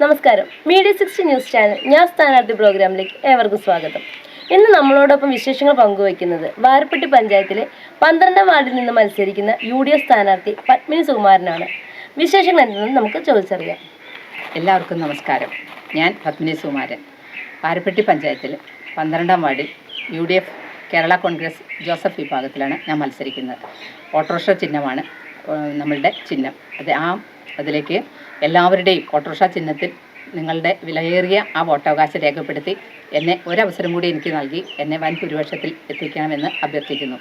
നമസ്കാരം. Media sixty news channel ഞാൻ സ്ഥാനാർത്ഥി പ്രോഗ്രാമിലേക്ക് ഏവർക്കും സ്വാഗതം. ഇന്ന് നമ്മളോടൊപ്പം വിശേഷങ്ങൾ പങ്കുവയ്ക്കുന്നത് വാരപ്പെട്ടി പഞ്ചായത്തിലെ പന്ത്രണ്ടാം വാർഡിൽ നിന്ന് മത്സരിക്കുന്ന യു ഡി എഫ് സ്ഥാനാർത്ഥി പത്മിനി സുകുമാരനാണ്. വിശേഷങ്ങൾ എന്തെന്ന് നമുക്ക് ചോദിച്ചറിയാം. എല്ലാവർക്കും നമസ്കാരം. ഞാൻ പത്മിനി സുകുമാരൻ. വാരപ്പെട്ടി പഞ്ചായത്തിൽ പന്ത്രണ്ടാം വാർഡിൽ U D F Kerala Congress Joseph വിഭാഗത്തിലാണ് ഞാൻ മത്സരിക്കുന്നത്. ഓട്ടോറിക്ഷ ചിഹ്നമാണ് നമ്മളുടെ ചിഹ്നം. അത് ആ അതിലേക്ക് എല്ലാവരുടെയും ഓട്ടോറിക്ഷ ചിഹ്നത്തിൽ നിങ്ങളുടെ വിലയേറിയ ആ വോട്ടവകാശം രേഖപ്പെടുത്തി എന്നെ ഒരവസരം കൂടി എനിക്ക് നൽകി എന്നെ വൻ ഭൂരിപക്ഷത്തിൽ എത്തിക്കണമെന്ന് അഭ്യർത്ഥിക്കുന്നു.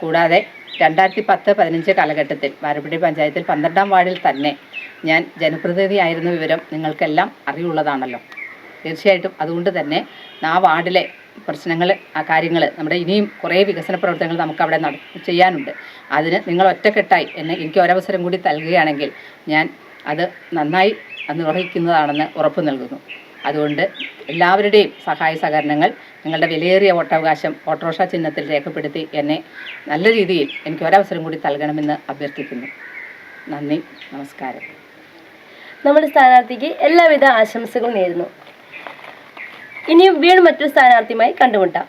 കൂടാതെ രണ്ടായിരത്തി പത്ത് പതിനഞ്ച് കാലഘട്ടത്തിൽ വാരപ്പള്ളി പഞ്ചായത്തിൽ പന്ത്രണ്ടാം വാർഡിൽ തന്നെ ഞാൻ ജനപ്രതിനിധിയായിരുന്ന വിവരം നിങ്ങൾക്കെല്ലാം അറിവുള്ളതാണല്ലോ. തീർച്ചയായിട്ടും അതുകൊണ്ട് തന്നെ ആ വാർഡിലെ പ്രശ്നങ്ങൾ ആ കാര്യങ്ങൾ നമ്മുടെ ഇനിയും കുറേ വികസന പ്രവർത്തനങ്ങൾ നമുക്ക് അവിടെ നട ചെയ്യാനുണ്ട്. അതിന് നിങ്ങൾ ഒറ്റക്കെട്ടായി എന്നെ എനിക്ക് ഒരവസരം കൂടി നൽകുകയാണെങ്കിൽ ഞാൻ അത് നന്നായി നിർവഹിക്കുന്നതാണെന്ന് ഉറപ്പ് നൽകുന്നു. അതുകൊണ്ട് എല്ലാവരുടെയും സഹായ സഹകരണങ്ങൾ നിങ്ങളുടെ വിലയേറിയ വോട്ടവകാശം ഓട്ടോറിക്ഷ ചിഹ്നത്തിൽ രേഖപ്പെടുത്തി എന്നെ നല്ല രീതിയിൽ എനിക്ക് ഒരവസരം കൂടി നൽകണമെന്ന് അഭ്യർത്ഥിക്കുന്നു. നന്ദി നമസ്കാരം. നമ്മുടെ സ്ഥാനാർത്ഥിക്ക് എല്ലാവിധ ആശംസകളും നേരുന്നു. ഇനിയും വീണ്ടും മറ്റൊരു സ്ഥാനാർത്ഥിയുമായി കണ്ടുമുട്ടാം.